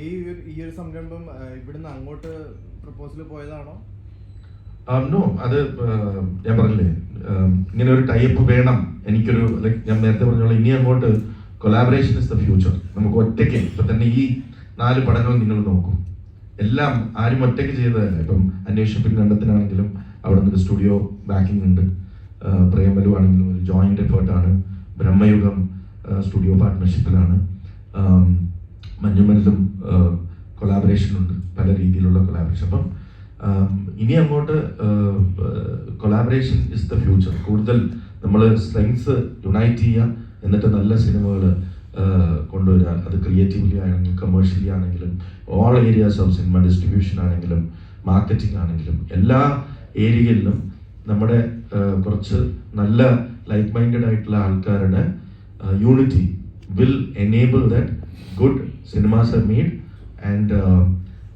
ഈ ഈ ഒരു സംരംഭം ഇവിടുന്ന് അങ്ങോട്ട് പ്രപ്പോസൽ പോയതാണോ? നോ അത് ഞാൻ പറഞ്ഞില്ലേ ഇങ്ങനെ ഒരു ടൈപ്പ് വേണം. എനിക്കൊരു ലൈക്ക് ഞാൻ നേരത്തെ പറഞ്ഞോളൂ ഇനി അങ്ങോട്ട് കൊലാബറേഷൻ ഇസ് ദ ഫ്യൂച്ചർ നമുക്ക് ഒറ്റയ്ക്ക് ഇപ്പൊ തന്നെ ഈ നാല് പടങ്ങൾ നിങ്ങൾ നോക്കും. എല്ലാം ആരും ഒറ്റയ്ക്ക് ചെയ്തതല്ല. ഇപ്പം അന്വേഷിപ്പിൻ കണ്ടത്തിനാണെങ്കിലും അവിടെ നിന്ന് സ്റ്റുഡിയോ ബാക്കിംഗ് ഉണ്ട്. പ്രേമലു ആണെങ്കിലും ഒരു ജോയിന്റ് എഫേർട്ടാണ് ബ്രഹ്മയുഗം സ്റ്റുഡിയോ പാർട്ട്ണർഷിപ്പിലാണ് മഞ്ഞുമലിലും കൊലാബറേഷൻ ഉണ്ട് പല രീതിയിലുള്ള കൊളാബറേഷൻ അപ്പം ഇനി അങ്ങോട്ട് കൊളാബറേഷൻ ഇസ് ദ ഫ്യൂച്ചർ കൂടുതൽ നമ്മൾ സ്ട്രെങ്സ് യുണൈറ്റ് ചെയ്യുക എന്നിട്ട് നല്ല സിനിമകൾ കൊണ്ടുവരിക. അത് ക്രിയേറ്റീവ്ലി ആണെങ്കിലും കമേഴ്ഷ്യലി ആണെങ്കിലും all areas of cinema distribution ആണെങ്കിലും മാർക്കറ്റിംഗ് ആണെങ്കിലും എല്ലാ ഏരിയയിലും നമ്മുടെ കുറച്ച് നല്ല ലൈക്ക് മൈൻഡഡ് ആയിട്ടുള്ള ആൾക്കാരുടെ unity will that good cinemas are made and uh,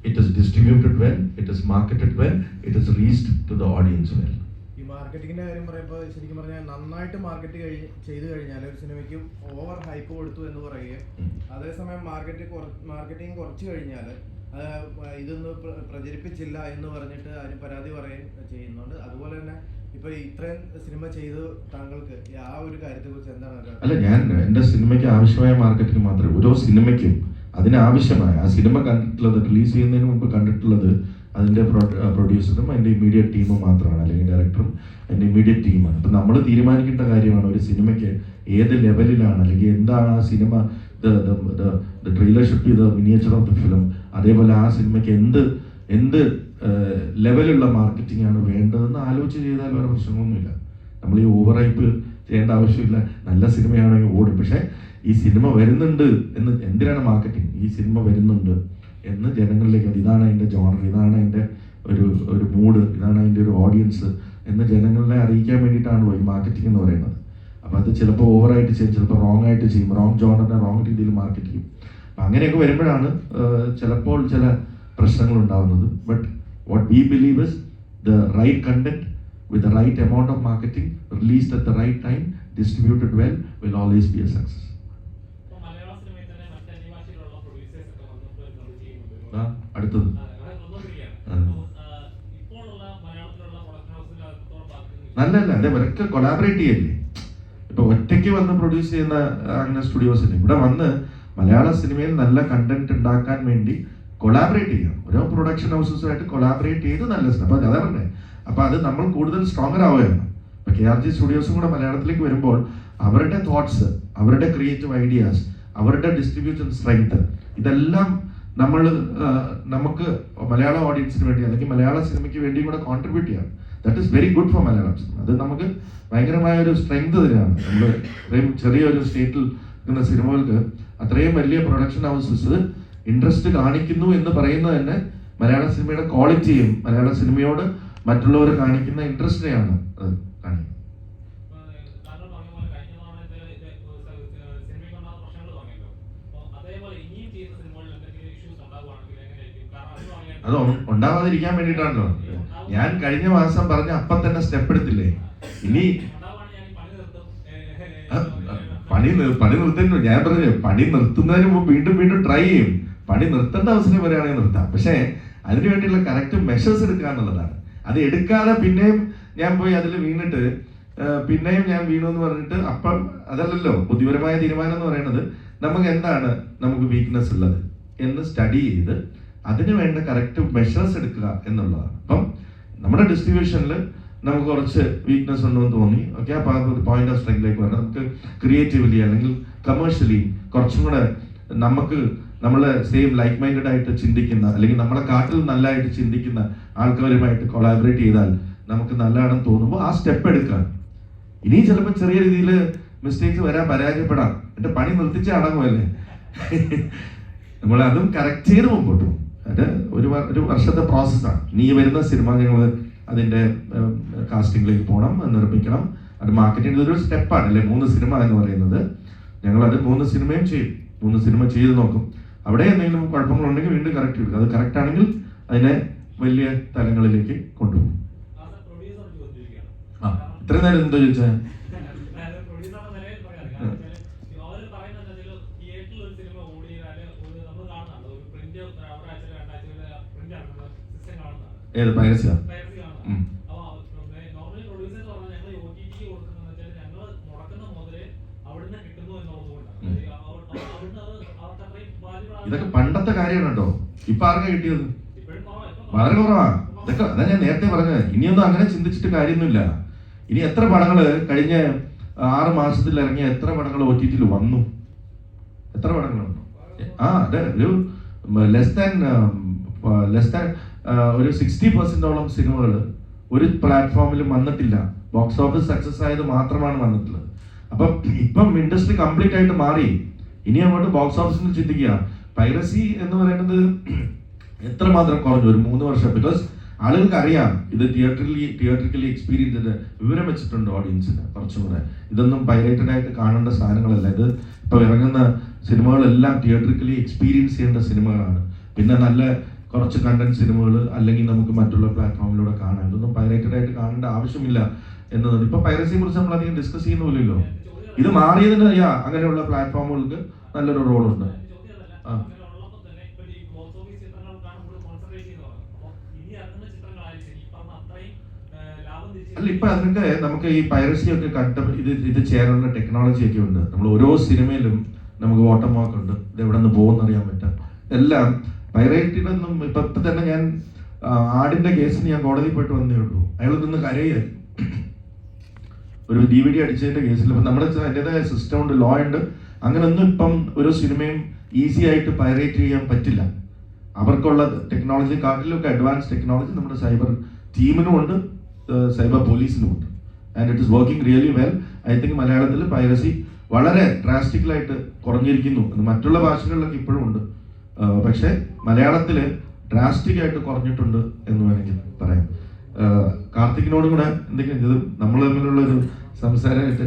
it is distributed well, it is marketed well, it is reached to the audience well. ഈ മാർക്കറ്റിങ്ങിന്റെ കാര്യം പറയുമ്പോൾ ശരിക്കും പറഞ്ഞാൽ നന്നായിട്ട് മാർക്കറ്റ് കഴിഞ്ഞ് ചെയ്തു കഴിഞ്ഞാൽ ഒരു സിനിമയ്ക്ക് ഓവർ ഹൈപ്പ് കൊടുത്തു എന്ന് പറയുകയും അതേസമയം മാർക്കറ്റ് മാർക്കറ്റിംഗ് കുറച്ച് കഴിഞ്ഞാൽ ഇതൊന്നും പ്രചരിപ്പിച്ചില്ല എന്ന് പറഞ്ഞിട്ട് അതിന് പരാതി പറയുകയും ചെയ്യുന്നുണ്ട് അതുപോലെ തന്നെ സിനിമ ചെയ്തു താങ്കൾക്ക് ഒരു കാര്യത്തെ കുറിച്ച് എന്താണ് അല്ല ഞാൻ എന്റെ സിനിമയ്ക്ക് ആവശ്യമായ മാർക്കറ്റിംഗ് മാത്രമേ ഓരോ സിനിമയ്ക്കും അതിനാവശ്യമായ ആ സിനിമ കണ്ടിട്ടുള്ളത് റിലീസ് ചെയ്യുന്നതിന് മുമ്പ് കണ്ടിട്ടുള്ളത് അതിന്റെ പ്രൊഡ്യൂസറും അതിന്റെ ഇമ്മീഡിയറ്റ് ടീമും മാത്രമാണ് അല്ലെങ്കിൽ ഡയറക്ടറും അതിന്റെ ഇമ്മീഡിയറ്റ് ടീമാണ്. അപ്പം നമ്മൾ തീരുമാനിക്കേണ്ട കാര്യമാണ് ഒരു സിനിമയ്ക്ക് ഏത് ലെവലിലാണ് അല്ലെങ്കിൽ എന്താണ് ആ സിനിമ ദ ട്രെയിലർ ചെയ്ത മിനിയേച്ചർ ഓഫ് ദ ഫിലിം അതേപോലെ ആ സിനിമയ്ക്ക് എന്ത് എന്ത് ലെവലുള്ള മാർക്കറ്റിംഗ് ആണ് വേണ്ടതെന്ന് ആലോചിച്ച് ചെയ്താൽ വേറെ പ്രശ്നമൊന്നുമില്ല നമ്മൾ ഈ ഓവർ ഹൈപ്പ് ചെയ്യേണ്ട ആവശ്യമില്ല. നല്ല സിനിമയാണെങ്കിൽ ഓടും. പക്ഷേ ഈ സിനിമ വരുന്നുണ്ട് എന്ന് എന്തിനാണ് മാർക്കറ്റിംഗ് ഈ സിനിമ വരുന്നുണ്ട് എന്ന് ജനങ്ങളിലേക്ക് ഇതാണ് അതിന്റെ ജോണർ ഇതാണ് അതിന്റെ ഒരു ഒരു മൂഡ് ഇതാണ് അതിന്റെ ഒരു ഓഡിയൻസ് എന്ന് ജനങ്ങളെ അറിയിക്കാൻ വേണ്ടിയിട്ടാണല്ലോ ഈ മാർക്കറ്റിംഗ് എന്ന് പറയുന്നത്. അപ്പോൾ അത് ചിലപ്പോൾ ഓവറായിട്ട് ചെയ്യും ചിലപ്പോൾ റോങ് ആയിട്ട് ചെയ്യും. റോങ് ജോണറിനെ റോങ് രീതിയിൽ മാർക്കറ്റ് ചെയ്യും. അങ്ങനെയൊക്കെ വരുമ്പോഴാണ് ചിലപ്പോൾ ചില പ്രശ്നങ്ങൾ ഉണ്ടാകുന്നത് but what we believe is the right content with the right amount of marketing, released at the right time, distributed well, will always be a success. അടുത്തത്. നല്ലല്ല അതെ ഒരൊക്കെ കൊളാബറേറ്റ് ചെയ്യല്ലേ? ഇപ്പൊ ഒറ്റയ്ക്ക് വന്ന് പ്രൊഡ്യൂസ് ചെയ്യുന്ന അങ്ങനെ സ്റ്റുഡിയോസിന് ഇവിടെ വന്ന് മലയാള സിനിമയിൽ നല്ല കണ്ടന്റ് ഉണ്ടാക്കാൻ വേണ്ടി കൊളാബറേറ്റ് ചെയ്യാം ഓരോ പ്രൊഡക്ഷൻ ഹൗസസുമായിട്ട് കൊളാബറേറ്റ് ചെയ്ത് നല്ല അപ്പോൾ അപ്പൊ അതാ പറഞ്ഞത് അപ്പോൾ അത് നമ്മൾ കൂടുതൽ സ്ട്രോങ്ങർ ആവുകയാണ്. ഇപ്പൊ കെ ആർ ജി സ്റ്റുഡിയോസും കൂടെ മലയാളത്തിലേക്ക് വരുമ്പോൾ അവരുടെ തോട്ട്സ് അവരുടെ ക്രിയേറ്റീവ് ഐഡിയാസ് അവരുടെ ഡിസ്ട്രിബ്യൂഷൻ സ്ട്രെങ്ത് ഇതെല്ലാം നമ്മൾ നമുക്ക് മലയാള ഓഡിയൻസിന് വേണ്ടി അല്ലെങ്കിൽ മലയാള സിനിമയ്ക്ക് വേണ്ടി കൂടെ കോൺട്രിബ്യൂട്ട് ചെയ്യാം that is very good for Malayalam cinema അത് നമുക്ക് ഭയങ്കരമായ ഒരു സ്ട്രെങ്ത് തന്നെയാണ്. നമ്മൾ ഇത്രയും ചെറിയൊരു സ്റ്റേറ്റിൽ നിൽക്കുന്ന സിനിമകൾക്ക് അത്രയും വലിയ പ്രൊഡക്ഷൻ ഹൗസസ് ഇൻട്രസ്റ്റ് കാണിക്കുന്നു എന്ന് പറയുന്നത് തന്നെ മലയാള സിനിമയുടെ ക്വാളിറ്റിയും മലയാള സിനിമയോട് മറ്റുള്ളവർ കാണിക്കുന്ന ഇൻട്രസ്റ്റിനെയാണ് അത് അത് ഉണ്ടാവാതിരിക്കാൻ വേണ്ടിട്ടാണല്ലോ ഞാൻ കഴിഞ്ഞ മാസം പറഞ്ഞ അപ്പം തന്നെ സ്റ്റെപ്പ് എടുത്തില്ലേ? ഇനി പണി പണി നിർത്തുന്നു ഞാൻ പറഞ്ഞു പണി നിർത്തുന്നതിന് മുമ്പ് വീണ്ടും വീണ്ടും ട്രൈ ചെയ്യും. പണി നിർത്തേണ്ട അവസരം വരികയാണെങ്കിൽ നിർത്താം. പക്ഷേ അതിനു വേണ്ടിയുള്ള കറക്റ്റ് മെഷേഴ്സ് എടുക്കുക എന്നുള്ളതാണ്. അത് എടുക്കാതെ പിന്നെയും ഞാൻ പോയി അതിൽ വീണിട്ട് പിന്നെയും ഞാൻ വീണു എന്ന് പറഞ്ഞിട്ട് അപ്പം അതല്ലല്ലോ ബുദ്ധിപരമായ തീരുമാനം എന്ന് പറയുന്നത് നമുക്ക് എന്താണ് നമുക്ക് വീക്ക്നെസ് ഉള്ളത് എന്ന് സ്റ്റഡി ചെയ്ത് അതിന് വേണ്ട കറക്റ്റ് മെഷേഴ്സ് എടുക്കുക എന്നുള്ളതാണ്. അപ്പം നമ്മുടെ ഡിസ്ട്രിബ്യൂഷനിൽ നമുക്ക് കുറച്ച് വീക്ക്നെസ് ഉണ്ടെന്ന് തോന്നി. ഓക്കെ അപ്പോൾ ഒരു പോയിന്റ് ഓഫ് സ്ട്രെങ്തിലേക്ക് വരണം. നമുക്ക് ക്രിയേറ്റീവ്ലി അല്ലെങ്കിൽ കമേഴ്ഷ്യലി കുറച്ചും കൂടെ നമുക്ക് നമ്മൾ സെയിം ലൈക്ക് മൈൻഡഡ് ആയിട്ട് ചിന്തിക്കുന്ന അല്ലെങ്കിൽ നമ്മളെ കാട്ടിൽ നല്ലതായിട്ട് ചിന്തിക്കുന്ന ആൾക്കാരുമായിട്ട് കൊളാബറേറ്റ് ചെയ്താൽ നമുക്ക് നല്ലതാണെന്ന് തോന്നുമ്പോൾ ആ സ്റ്റെപ്പ് എടുക്കാം. ഇനി ചിലപ്പോൾ ചെറിയ രീതിയിൽ മിസ്റ്റേക്സ് വരാൻ പരാജയപ്പെടാം. എന്റെ പണി നിർത്തിച്ച് അടങ്ങുമല്ലേ നമ്മൾ അതും കറക്റ്റ് ചെയ്ത് മുമ്പോട്ട് പോകും. ഒരു ഒരു വർഷത്തെ പ്രോസസ്സാണ് ഇനി വരുന്ന സിനിമ ഞങ്ങൾ അതിന്റെ കാസ്റ്റിംഗിലേക്ക് പോകണം നിർമ്മിക്കണം. അത് മാർക്കറ്റിംഗ് ഒരു സ്റ്റെപ്പാണ് അല്ലേ മൂന്ന് സിനിമ എന്ന് പറയുന്നത്. ഞങ്ങൾ അത് മൂന്ന് സിനിമയും ചെയ്യും. മൂന്ന് സിനിമ ചെയ്ത് നോക്കും. അവിടെ എന്തെങ്കിലും കുഴപ്പങ്ങളുണ്ടെങ്കിൽ വീണ്ടും കറക്റ്റ് ചെയ്യും. അത് കറക്റ്റ് ആണെങ്കിൽ അതിനെ വലിയ തലങ്ങളിലേക്ക് കൊണ്ടുപോകും. ആ ഇത്രയും നേരം എന്തോ ചോദിച്ചാൽ ഏത് producer ഇതൊക്കെ. പണ്ടത്തെ കാര്യമാണ് കേട്ടോ ഇപ്പൊ ആർക്കാ കിട്ടിയത്? വളരെ കുറവാ. ഇതൊക്കെ അതാ ഞാൻ നേരത്തെ പറഞ്ഞത്. ഇനിയൊന്നും അങ്ങനെ ചിന്തിച്ചിട്ട് കാര്യമൊന്നുമില്ല. ഇനി എത്ര പടങ്ങൾ കഴിഞ്ഞ ആറ് മാസത്തിൽ ഇറങ്ങിയ എത്ര പടങ്ങൾ ഒ ടി ടിയിൽ വന്നു? എത്ര പടങ്ങൾ വന്നു? ആ അതെ ഒരു ലെസ് ദാൻ ലെസ് ദാൻ ഒരു സിക്സ്റ്റി പെർസെന്റോളം സിനിമകൾ ഒരു പ്ലാറ്റ്ഫോമിലും വന്നിട്ടില്ല. ബോക്സ് ഓഫീസ് സക്സസ് ആയത് മാത്രമാണ് വന്നിട്ടുള്ളത്. അപ്പം ഇപ്പം ഇൻഡസ്ട്രി കംപ്ലീറ്റ് ആയിട്ട് മാറി. ഇനി അങ്ങോട്ട് ബോക്സ് ഓഫീസിൽ ചിന്തിക്കുക. പൈറസി എന്ന് പറയുന്നത് എത്രമാത്രം കുറഞ്ഞു? ഒരു മൂന്ന് വർഷം. ബിക്കോസ് ആളുകൾക്ക് അറിയാം ഇത് തിയേറ്ററിലി തിയേറ്ററിക്കലി എക്സ്പീരിയൻസ് ചെയ്ത് വിവരം വെച്ചിട്ടുണ്ട് ഓഡിയൻസിന് കുറച്ചും കൂടെ ഇതൊന്നും പൈറേറ്റഡ് ആയിട്ട് കാണേണ്ട സാധനങ്ങളല്ല. ഇത് ഇപ്പോൾ ഇറങ്ങുന്ന സിനിമകളെല്ലാം തിയേറ്ററിക്കലി എക്സ്പീരിയൻസ് ചെയ്യേണ്ട സിനിമകളാണ്. പിന്നെ നല്ല കുറച്ച് കണ്ടന്റ് സിനിമകൾ അല്ലെങ്കിൽ നമുക്ക് മറ്റുള്ള പ്ലാറ്റ്ഫോമിലൂടെ കാണാം. ഇതൊന്നും പൈറേറ്റഡ് ആയിട്ട് കാണേണ്ട ആവശ്യമില്ല എന്നതാണ് ഇപ്പൊ പൈറസിയെ കുറിച്ച് നമ്മൾ അധികം ഡിസ്കസ് ചെയ്യുന്നില്ലല്ലോ ഇത് മാറിയതിന് യാ അങ്ങനെയുള്ള പ്ലാറ്റ്ഫോമുകൾക്ക് നല്ലൊരു റോളുണ്ട് അല്ല ഇപ്പൊ അതിനൊക്കെ നമുക്ക് ഈ പൈറസി ഒക്കെ കണ്ട ഇത് ഇത് ചെയ്യാനുള്ള ടെക്നോളജി ഒക്കെ ഉണ്ട്. നമ്മൾ ഓരോ സിനിമയിലും നമുക്ക് ഓട്ടം മാർക്ക് ഉണ്ട്. ഇത് എവിടെ നിന്ന് പോകുന്ന അറിയാൻ പറ്റും. എല്ലാം പൈറേറ്റിനൊന്നും ഇപ്പൊ ഇപ്പൊ തന്നെ ഞാൻ ആടിന്റെ കേസിന് ഞാൻ കോടതിയിൽ പോയിട്ട് വന്നേ ഉള്ളൂ. അയാൾ നിന്ന് കരയായി. ഒരു ഡി വി ഡി അടിച്ചതിന്റെ കേസിൽ. ഇപ്പൊ നമ്മുടെ അതിന്റെതായ സിസ്റ്റം ഉണ്ട് ലോ ഉണ്ട്. അങ്ങനൊന്നും ഇപ്പം ഒരു സിനിമയും ഈസി ആയിട്ട് പൈറേറ്റ് ചെയ്യാൻ പറ്റില്ല. അവർക്കുള്ള ടെക്നോളജി കാട്ടിലൊക്കെ അഡ്വാൻസ് ടെക്നോളജി നമ്മുടെ സൈബർ ടീമിനും ഉണ്ട് സൈബർ പോലീസിനും ഉണ്ട്. And it is working really well I think മലയാളത്തിൽ പൈറസി വളരെ ഡ്രാസ്റ്റിക്കലായിട്ട് കുറഞ്ഞിരിക്കുന്നു മറ്റുള്ള ഭാഷകളിലൊക്കെ ഇപ്പോഴും ഉണ്ട്. പക്ഷേ മലയാളത്തിൽ ഡ്രാസ്റ്റിക് ആയിട്ട് കുറഞ്ഞിട്ടുണ്ട് എന്ന് വേണമെങ്കിൽ പറയാം. കാർത്തികിനോടും കൂടെ എന്തെങ്കിലും നമ്മൾ തമ്മിലുള്ള ഒരു സംസാരമായിട്ട്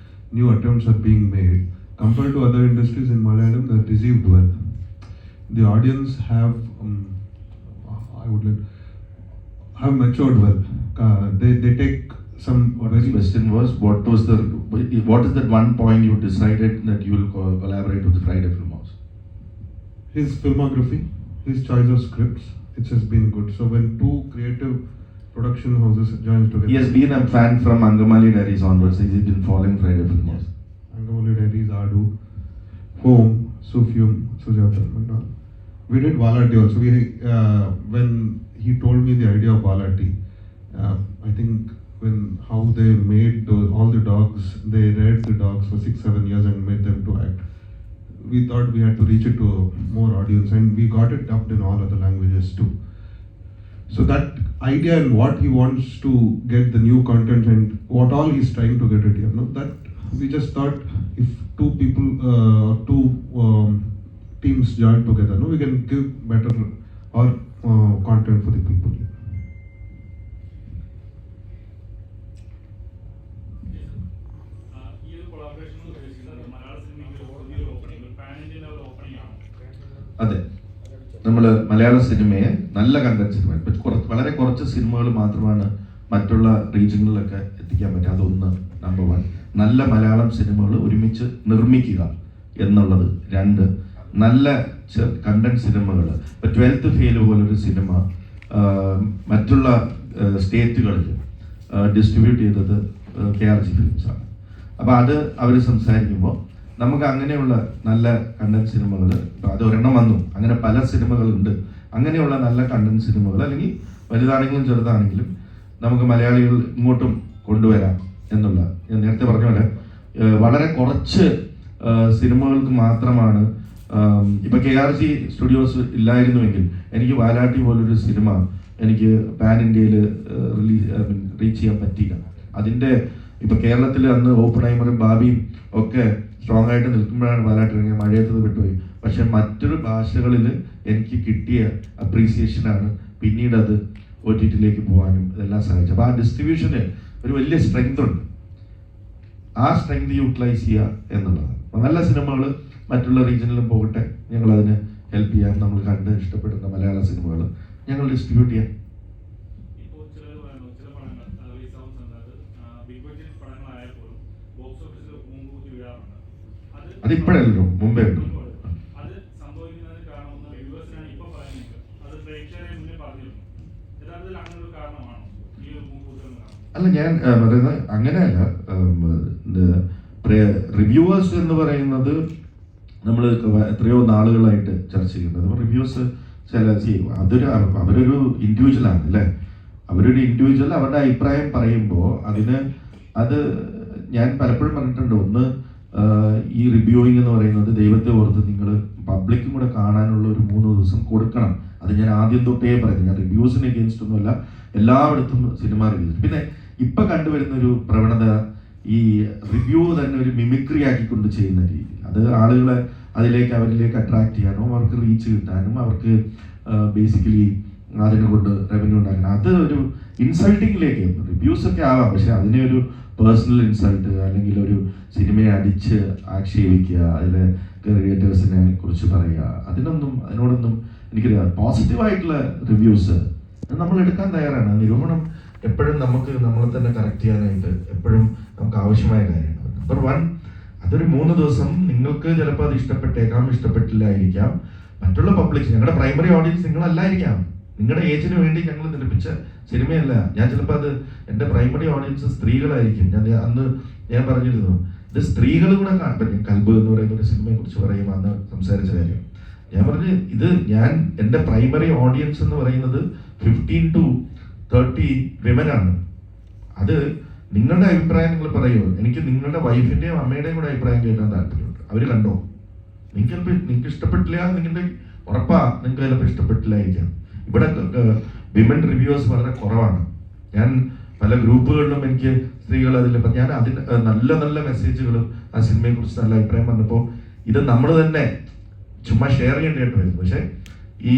new attempts are being made compared to other industries in Malayalam. They're received well. The audience have, um, I would like, have matured well. Uh, they they take some What very question was, what was the, what is that one point you decided that you will co- collaborate with Friday Film House? his filmography, his choice of scripts, it has been good. So when two creative production houses join together, He has been a fan from Angamali Diaries onwards, he's been following Friday Film House. Angamali Diaries, Adu, Home, Sufyum, Sujata, and all. We did Valati also. We uh, when he told me the idea of Valati, uh, I think when how they made those, all the dogs, they reared the dogs for six seven years and made them to act. We thought we had to reach it to more audience, and we got it dubbed in all other languages too. So that idea and what he wants to get the new content and what all he's trying to get it here. No, that we just thought if two people, uh, two um, teams join together, no, we can give better or uh, content for the people. അതെ നമ്മൾ മലയാള സിനിമയെ നല്ല content കുറച്ച് വളരെ കുറച്ച് സിനിമകൾ മാത്രമാണ് മറ്റുള്ള റീജിയനിലൊക്കെ എത്തിക്കാൻ പറ്റുക. അതൊന്ന് നമ്പർ വൺ നല്ല മലയാളം സിനിമകൾ ഒരുമിച്ച് നിർമ്മിക്കുക എന്നുള്ളത് രണ്ട്. നല്ല കണ്ടന്റ് സിനിമകൾ. ഇപ്പൊ ട്വൽത്ത് ഫെയിൽ പോലൊരു സിനിമ മറ്റുള്ള സ്റ്റേറ്റുകളിൽ ഡിസ്ട്രിബ്യൂട്ട് ചെയ്തത് കെ ആർ ജി ഫിലിംസാണ് അപ്പോൾ അത് അവർ സംസാരിക്കുമ്പോൾ നമുക്ക് അങ്ങനെയുള്ള നല്ല കണ്ടന്റ് സിനിമകൾ അത് ഒരെണ്ണം വന്നു. അങ്ങനെ പല സിനിമകളുണ്ട്. അങ്ങനെയുള്ള നല്ല കണ്ടന്റ് സിനിമകൾ അല്ലെങ്കിൽ വലുതാണെങ്കിലും ചെറുതാണെങ്കിലും നമുക്ക് മലയാളികൾ ഇങ്ങോട്ടും കൊണ്ടുവരാം എന്നുള്ള ഞാൻ നേരത്തെ പറഞ്ഞ പോലെ വളരെ കുറച്ച് സിനിമകൾക്ക് മാത്രമാണ് ഇപ്പം കെ ആർ ജി സ്റ്റുഡിയോസ് ഇല്ലായിരുന്നുവെങ്കിൽ എനിക്ക് വാലാട്ടി പോലൊരു സിനിമ എനിക്ക് പാൻ ഇന്ത്യയിൽ റിലീസ് റീച്ച് ചെയ്യാൻ പറ്റിയില്ല. അതിന്റെ ഇപ്പൊ കേരളത്തിൽ അന്ന് ഓപ്പണൈമറും ബാബിയും ഒക്കെ സ്ട്രോങ് ആയിട്ട് നിൽക്കുമ്പോഴാണ് പാലാട്ട് ഇറങ്ങിയ മഴയത്തത് വിട്ടുപോയി. പക്ഷെ മറ്റൊരു ഭാഷകളിൽ എനിക്ക് കിട്ടിയ അപ്രീസിയേഷനാണ് പിന്നീട് അത് ഒ ടി ടിയിലേക്ക് പോകാനും ഇതെല്ലാം സഹായിച്ചു അപ്പോൾ ആ ഡിസ്ട്രിബ്യൂഷന് ഒരു വലിയ സ്ട്രെങ്ത് ഉണ്ട്. ആ സ്ട്രെങ്ത് യൂട്ടിലൈസ് ചെയ്യുക എന്നുള്ളതാണ്. നല്ല സിനിമകൾ മറ്റുള്ള റീജിയനിലും പോകട്ടെ. ഞങ്ങളതിന് ഹെൽപ്പ് ചെയ്യാം നമ്മൾ കണ്ട് ഇഷ്ടപ്പെടുന്ന മലയാള സിനിമകൾ ഞങ്ങൾ ഡിസ്ട്രിബ്യൂട്ട് ചെയ്യാം ഇപ്പോൾ ചിലർ പറയുന്നു ചില പടങ്ങൾ റിലീസ് ആവുന്ന സമയത്ത് ബിഗ് ബഡ്ജറ്റ് പടങ്ങളായാൽ പോലും ബോക്സ് ഓഫീസിൽ മുൻകൂട്ടി വീഴാറുണ്ട് അത് അതിപ്പോഴല്ലോ മുമ്പേ ഉണ്ട് അത് സംഭവിക്കുന്നതിന് കാരണമെന്ന് റിവ്യൂവേഴ്സിനാണ് ഇപ്പൊ പറയുന്നത് അത് പ്രേക്ഷകരെ മുന്നേ പറഞ്ഞിരുന്നു യഥാർത്ഥത്തിൽ അങ്ങനെ ഒരു കാരണമാണോ ഈ ഒരു മുമ്പേ കാരണം അല്ല ഞാൻ പറയുന്നത് അങ്ങനെയല്ല. റിവ്യൂവേഴ്സ് എന്ന് പറയുന്നത് നമ്മൾ എത്രയോ നാളുകളായിട്ട് ചർച്ച ചെയ്യുന്നത്. അപ്പോൾ റിവ്യൂസ് ചില ചെയ്യും അതൊരു അവരൊരു ഇൻഡിവിജ്വൽ ആണ് അല്ലേ? അവരൊരു ഇൻഡിവിജ്വൽ അവരുടെ അഭിപ്രായം പറയുമ്പോൾ അതിന് അത് ഞാൻ പലപ്പോഴും പറഞ്ഞിട്ടുണ്ട്. ഒന്ന് ഈ റിവ്യൂയിങ് എന്ന് പറയുന്നത് ദൈവത്തെ ഓർത്ത് നിങ്ങൾ പബ്ലിക്കും കൂടെ കാണാനുള്ള ഒരു മൂന്ന് ദിവസം കൊടുക്കണം. അത് ഞാൻ ആദ്യം തൊട്ടേ പറയുന്നത്. ഞാൻ റിവ്യൂസിന് എഗെയിൻസ്റ്റ് ഒന്നുമല്ല എല്ലായിടത്തും സിനിമ റിവ്യൂസ് പിന്നെ ഇപ്പം കണ്ടുവരുന്ന ഒരു പ്രവണത ഈ റിവ്യൂ തന്നെ ഒരു മിമിക്രി ആക്കിക്കൊണ്ട് ചെയ്യുന്ന രീതി അത് ആളുകളെ അതിലേക്ക് അവരിലേക്ക് അട്രാക്ട് ചെയ്യാനും അവർക്ക് റീച്ച് കിട്ടാനും അവർക്ക് ബേസിക്കലി അതിനെ കൊണ്ട് റവന്യൂ ഉണ്ടാക്കണം. അത് ഒരു ഇൻസൾട്ടിങ്ങിലേക്ക് റിവ്യൂസ് ഒക്കെ ആവാം പക്ഷെ അതിനെ ഒരു പേഴ്സണൽ ഇൻസൾട്ട് അല്ലെങ്കിൽ ഒരു സിനിമയെ അടിച്ച് ആക്ഷേപിക്കുക അതിലെ ക്രിയേറ്റേഴ്സിനെ കുറിച്ച് പറയുക അതിനൊന്നും അതിനോടൊന്നും എനിക്കറിയാം പോസിറ്റീവായിട്ടുള്ള റിവ്യൂസ് നമ്മൾ എടുക്കാൻ തയ്യാറാണ്. നിരൂപണം എപ്പോഴും നമുക്ക് നമ്മളെ തന്നെ കറക്റ്റ് ചെയ്യാനായിട്ട് എപ്പോഴും നമുക്ക് ആവശ്യമായ കാര്യമാണ് നമ്പർ വൺ അതൊരു മൂന്ന് ദിവസം നിങ്ങൾക്ക് ചിലപ്പോൾ അത് ഇഷ്ടപ്പെട്ടേക്കാം ഇഷ്ടപ്പെട്ടില്ലായിരിക്കാം. മറ്റുള്ള പബ്ലിക് ഞങ്ങളുടെ പ്രൈമറി ഓഡിയൻസ് നിങ്ങളല്ലായിരിക്കാം. നിങ്ങളുടെ ഏജിന് വേണ്ടി ഞങ്ങൾ നിർമ്മിച്ച സിനിമയല്ല. ഞാൻ ചിലപ്പോൾ അത് എന്റെ പ്രൈമറി ഓഡിയൻസ് സ്ത്രീകളായിരിക്കും. ഞാൻ അന്ന് ഞാൻ പറഞ്ഞിരുന്നു. ഇത് സ്ത്രീകൾ കൂടെ കാണും കൽബ് എന്ന് പറയുന്ന ഒരു സിനിമയെ കുറിച്ച് പറയും അന്ന് സംസാരിച്ച കാര്യം. ഞാൻ പറഞ്ഞു ഇത് ഞാൻ എന്റെ പ്രൈമറി ഓഡിയൻസ് എന്ന് പറയുന്നത് ഫിഫ്റ്റീൻ ടു തേർട്ടി വിമൻ ആണ്. അത് നിങ്ങളുടെ അഭിപ്രായം നിങ്ങൾ പറയുമോ? എനിക്ക് നിങ്ങളുടെ വൈഫിന്റെയും അമ്മയുടെയും കൂടെ അഭിപ്രായം കേൾക്കാൻ താല്പര്യമുണ്ട്. അവർ കണ്ടോ? നിങ്ങൾക്ക് ചിലപ്പോൾ നിങ്ങൾക്ക് ഇഷ്ടപ്പെട്ടില്ല നിങ്ങളുടെ ഉറപ്പാ. നിങ്ങൾക്ക് ചിലപ്പോൾ ഇഷ്ടപ്പെട്ടില്ലായിരിക്കാം. ഇവിടെ വിമൻ റിവ്യൂവേഴ്സ് വളരെ കുറവാണ്. ഞാൻ പല ഗ്രൂപ്പുകളിലും എനിക്ക് സ്ത്രീകൾ അതിൽ ഇപ്പം ഞാൻ അതിന് നല്ല നല്ല മെസ്സേജുകളും ആ സിനിമയെ കുറിച്ച് നല്ല അഭിപ്രായം പറഞ്ഞപ്പോൾ ഇത് നമ്മൾ തന്നെ ചുമ്മാ ഷെയർ ചെയ്യേണ്ടതായിട്ട് വരും പക്ഷേ ഈ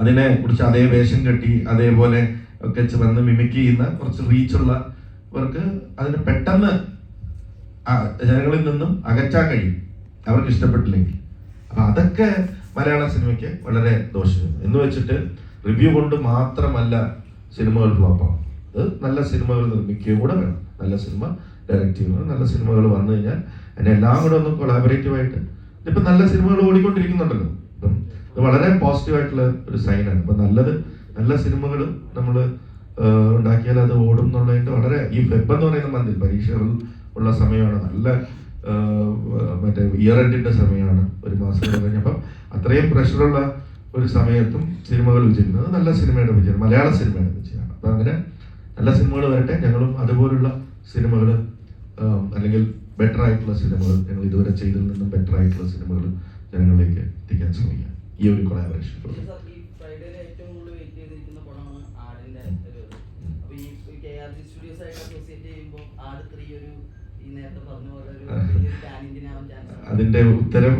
അതിനെ കുറിച്ച് അതേ വേഷം കെട്ടി അതേപോലെ ഒക്കെ വന്ന് മിമിക് ചെയ്യുന്ന കുറച്ച് റീച്ചുള്ളവർക്ക് അതിന് പെട്ടെന്ന് ജനങ്ങളിൽ നിന്നും അകറ്റാൻ കഴിയും. അവർക്ക് ഇഷ്ടപ്പെട്ടില്ലെങ്കിൽ. അപ്പൊ അതൊക്കെ മലയാള സിനിമയ്ക്ക് വളരെ ദോഷം. എന്ന് വെച്ചിട്ട് റിവ്യൂ കൊണ്ട് മാത്രമല്ല സിനിമകൾ ഫ്ലോപ്പാവും അത് നല്ല സിനിമകൾ നിർമ്മിക്കുകയും കൂടെ വേണം. നല്ല സിനിമ ഡയറക്റ്റ് ചെയ്യുന്നത് നല്ല സിനിമകൾ വന്നു കഴിഞ്ഞാൽ അതിനെ എല്ലാം കൂടെ ഒന്ന് കൊളാബറേറ്റീവായിട്ട് ഇപ്പം നല്ല സിനിമകൾ ഓടിക്കൊണ്ടിരിക്കുന്നുണ്ടല്ലോ. ഇത് വളരെ പോസിറ്റീവായിട്ടുള്ള ഒരു സൈനാണ് അപ്പം നല്ലത് നല്ല സിനിമകൾ നമ്മൾ ഉണ്ടാക്കിയാൽ അത് ഓടും എന്നുള്ളതിന്റെ വളരെ ഈ ഫെബ് എന്ന് പറയുന്ന മന്തിൽ പരീക്ഷകൾ ഉള്ള സമയമാണ് നല്ല മറ്റേ ഇയർ എൻഡിന്റെ സമയമാണ് ഒരു മാസം കഴിഞ്ഞപ്പം അത്രയും പ്രഷറുള്ള ഒരു സമയത്തും സിനിമകൾ വിജയിക്കുന്നത് നല്ല സിനിമയുടെ വിജയം മലയാള സിനിമയുടെ വിജയമാണ് അപ്പം അങ്ങനെ നല്ല സിനിമകൾ വരട്ടെ. ഞങ്ങളും അതുപോലുള്ള സിനിമകൾ അല്ലെങ്കിൽ ബെറ്റർ ആയിട്ടുള്ള സിനിമകൾ ഞങ്ങൾ ഇതുവരെ ചെയ്തതിൽ നിന്നും ബെറ്റർ ആയിട്ടുള്ള സിനിമകൾ ജനങ്ങളിലേക്ക് എത്തിക്കാൻ ശ്രമിക്കാം ഈ ഒരു കൊളാബറേഷൻ അതിന്റെ ഉത്തരം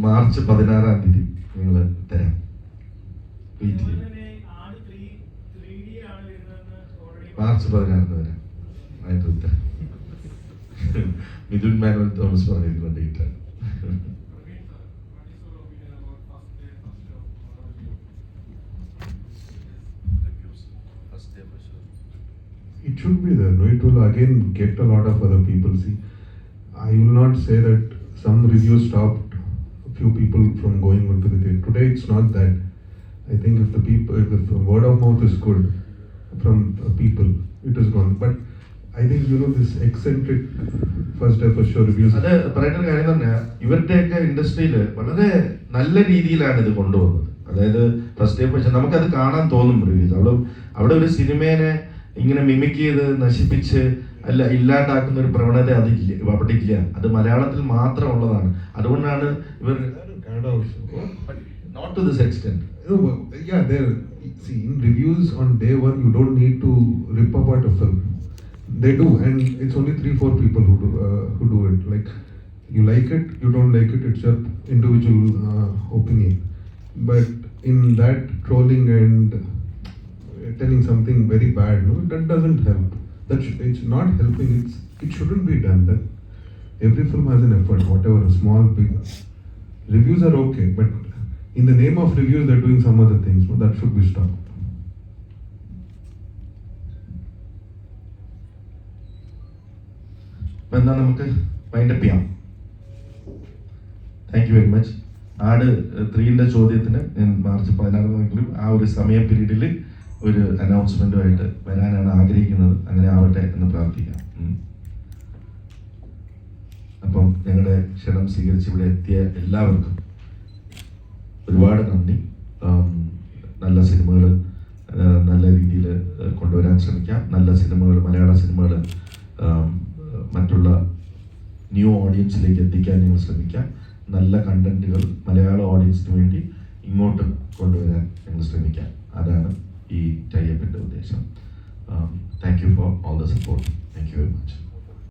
മാർച്ച് പതിനാറാം തീയതി നിങ്ങൾ തരാം. മാർച്ച് പതിനാറിന് തരാം അതിന്റെ ഉത്തരം. മിഥുൻ മാനുവൽ തോമസ് പറഞ്ഞിരിക്കുന്ന date It should be there, no? It will again get a lot of other people. See, I will not say that some reviews stopped a few people from going into the theatre. Today, it's not that. I think if the people, if the word of mouth is good from uh, people, it is gone. But you know this eccentric first day first show reviews. അത് പറയുന്ന കാര്യം തന്നെ ഇവരുടെയൊക്കെ ഇൻഡസ്ട്രിയിൽ വളരെ നല്ല രീതിയിലാണ് ഇത് കൊണ്ടുപോകുന്നത് അതായത് ഫസ്റ്റ് ഡേ പക്ഷെ നമുക്കത് കാണാൻ തോന്നും റിവ്യൂസ് അവിടെ അവിടെ ഒരു സിനിമേനെ ഇങ്ങനെ മിമിക് ചെയ്ത് നശിപ്പിച്ച് അല്ല ഇല്ലാണ്ടാക്കുന്ന ഒരു പ്രവണത അതില്ല അവിടെ ഇല്ല അത് മലയാളത്തിൽ മാത്രം ഉള്ളതാണ് അതുകൊണ്ടാണ് ഇവർ. Note to this but, yeah, there. See, in reviews on day one, you don't need to rip apart a film. They do, and it's only three, four people who do uh, who do it. Like You like it, you don't like it, it's your individual uh, opinion. But in that trolling and uh, telling something very bad, no, that doesn't help. That sh- it's not helping. It's it shouldn't be done. That every film has an effort, whatever small, big. Reviews are okay, but in the name of reviews, they're doing some other things. No, that should be stopped. എന്നാ നമുക്ക് മൈൻഡപ്പ് ചെയ്യാം thank you very much ആട് ത്രീന്റെ ചോദ്യത്തിന് ഞാൻ March പതിനാറ് ആ ഒരു സമയ പീരീഡിൽ ഒരു അനൗൺസ്മെന്റുമായിട്ട് വരാനാണ് ആഗ്രഹിക്കുന്നത്. അങ്ങനെ ആവട്ടെ എന്ന് പ്രാർത്ഥിക്കാം. അപ്പം ഞങ്ങളുടെ ക്ഷണം സ്വീകരിച്ച് ഇവിടെ എത്തിയ എല്ലാവർക്കും ഒരുപാട് നന്ദി. നല്ല സിനിമകൾ നല്ല രീതിയിൽ കൊണ്ടുവരാൻ ശ്രമിക്കാം. നല്ല സിനിമകൾ മലയാള സിനിമകൾ മറ്റുള്ള ന്യൂ ഓഡിയൻസിലേക്ക് എത്തിക്കാൻ ഞങ്ങൾ ശ്രമിക്കാം. നല്ല കണ്ടന്റുകൾ മലയാള ഓഡിയൻസിന് വേണ്ടി ഇങ്ങോട്ട് കൊണ്ടുവരാൻ ഞങ്ങൾ ശ്രമിക്കാം. അതാണ് ഈ ടൈപ്പിന്റെ ഉദ്ദേശം. Thank you for all the support thank you very much